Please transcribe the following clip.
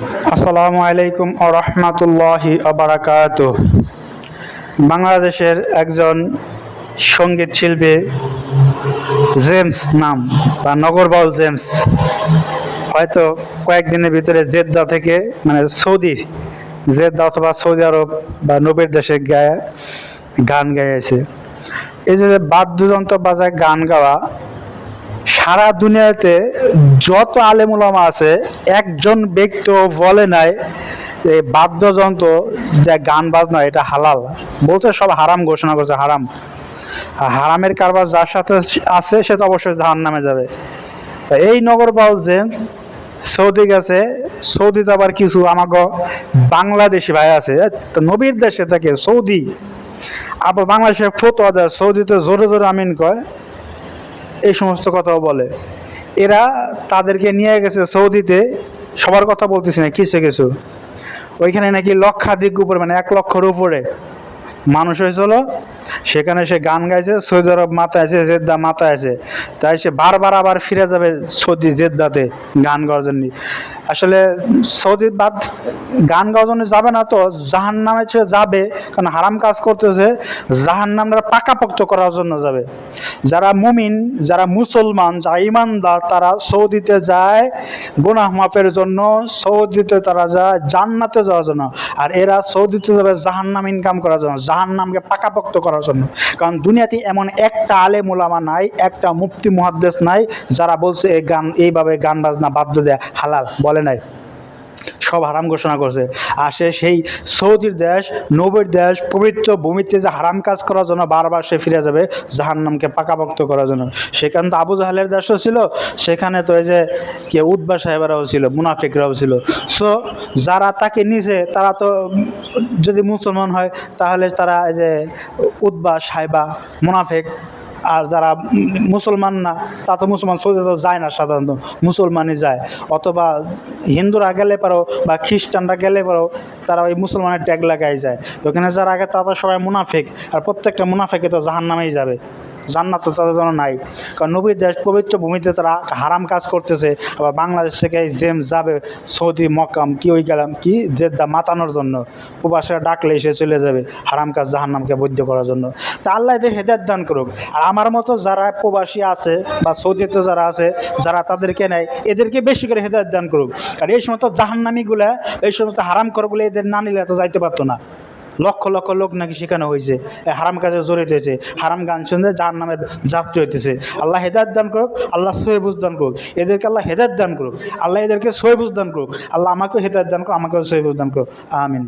আসসালামু আলাইকুম ও রহমতুল্লাহি আবরাকাত বাংলাদেশের একজন সংগীত শিল্পী জেমস নাম, বা নগরবাউল জেমস। হয়তো কয়েকদিনের ভিতরে জেদ্দা থেকে মানে সৌদি, জেদ্দা অথবা সৌদি আরব বা নবীর দেশে গায়ে, গান গাইছে এই যে বাদ্যযন্ত্র বাজায় গান গাওয়া সারা দুনিয়াতে যত আলেমুলামা আছে, একজন ব্যক্তিও বলে নাই যে বাদ্যযন্ত্র যে গান বাজনা, এটা হালাল। বলতে সব হারাম ঘোষণা করছে, হারাম। হারামের কারবার যার সাথে আছে, সে তো অবশ্যই জাহান নামে যাবে। তা এই নগর বাউল যে সৌদি গেছে, সৌদিতে আবার কিছু আমাকে বাংলাদেশি ভাই আছে তো নবীর দেশে থাকে সৌদি। আবার বাংলাদেশে ফতোয়া দেয়, সৌদিতে জোরে জোরে আমিন কয় এই সমস্ত কথাও বলে। এরা তাদেরকে নিয়ে গেছে সৌদিতে, সবার কথা বলতেছি না, কিছু কিছু। ওইখানে নাকি লক্ষাধিক উপরে মানে এক লক্ষর উপরে মানুষ হয়েছিল। সেখানে সে গান গাইছে, সৌদি আরব মাথায় আছে, জেদ্দা মাথায় আছে। তাই সে বারবার আবার ফিরে যাবে সৌদি জেদ্দাতে গান গাওয়ার জন্য। আসলে সৌদি বাদ গান গাওয়ার জন্য যাবে না তো জাহান নামে সে যাবে। কারণ হারাম কাজ করতেছে জাহান নামটা পাকাপোক্ত করার জন্য যাবে। যারা মুমিন, যারা মুসলমান, যারা ইমানদার তারা সৌদিতে যায়, গুনাহ মাপের জন্য সৌদিতে তারা যায় জান্নাতে যাওয়ার জন্য। আর এরা সৌদিতে যাবে জাহান নাম ইনকাম করার জন্য জাহান নামকে পাকাপোক্ত করার জন্য। কারণ দুনিয়াতে এমন একটা আলে মোলামা নাই, একটা মুফতি, মুহাদ্দেস নাই, যারা বলছে এই গান, এইভাবে গান বাজনা বাদ্য দেয় হালাল, বলে নাই। সব হারাম ঘোষণা করছে। আর সে সেই সৌদির দেশ, নবীর দেশ, পবিত্র ভূমিতে যে হারাম কাজ করার জন্য বারবার সে ফিরে যাবে জাহান্নামকে পাকাপোক্ত করার জন্য। সেখানে তো আবু জাহালের দেশও ছিল, সেখানে তো এই যে কে উদ্বা সাহেবরাও ছিল, মুনাফিকরাও ছিল। সো যারা তাকে নিছে, তারা তো যদি মুসলমান হয়, তাহলে তারা এই যে উদ্বা সাহেবা, মুনাফেক আর যারা মুসলমান না, তা তো মুসলমান সৌদি তো যায় না সাধারণত, মুসলমানই যায়। অথবা হিন্দুরা গেলে পারো বা খ্রিস্টানরা গেলে পারো, তারা ওই মুসলমানের ট্যাগ লাগাই যায়। ওখানে যারা আগে, তারা সবাই মুনাফেক, আর প্রত্যেকটা মুনাফেকে তো জাহান নামেই যাবে। জান্নাত তো তাদের জন্য নাই। কারণ নবীর দেশ পবিত্র ভূমিতে তারা হারাম কাজ করতেছে, আবার বাংলাদেশ থেকে জেম যাবে, সৌদি মক্কাম কি ওই গেলাম, কি জেদ্দা মাতানোর জন্য। প্রবাসীরা ডাকলে এসে চলে যাবে হারাম কাজ জাহান্নামকে বৈধ করার জন্য। তা আল্লাহ এদের হেদায়ত দান করুক। আর আমার মতো যারা প্রবাসী আছে বা সৌদিতে যারা আছে, যারা তাদেরকে নেয়, এদেরকে বেশি করে হেদায়ত দান করুক। আর এই সমস্ত জাহান্নামিগুলা, এই সমস্ত হারাম করগুলো এদের না নিলে তো যাইতে পারতো না। লক্ষ লক্ষ লোক নাকি সেখানে হয়েছে হারাম কাজে জড়িত হয়েছে হারাম গান শুনতে যার নামের যাত্রী হইতেছে। আল্লাহ হেদায়ত দান করুক, আল্লাহ সহিবুজ দান করুক। এদেরকে আল্লাহ হেদায়ত দান করুক। আল্লাহ এদেরকে সহিবুজ দান করুক। আল্লাহ আমাকেও হেদায়ত দান করুক, আমাকেও সহিবুজ দান করুক। আমিন।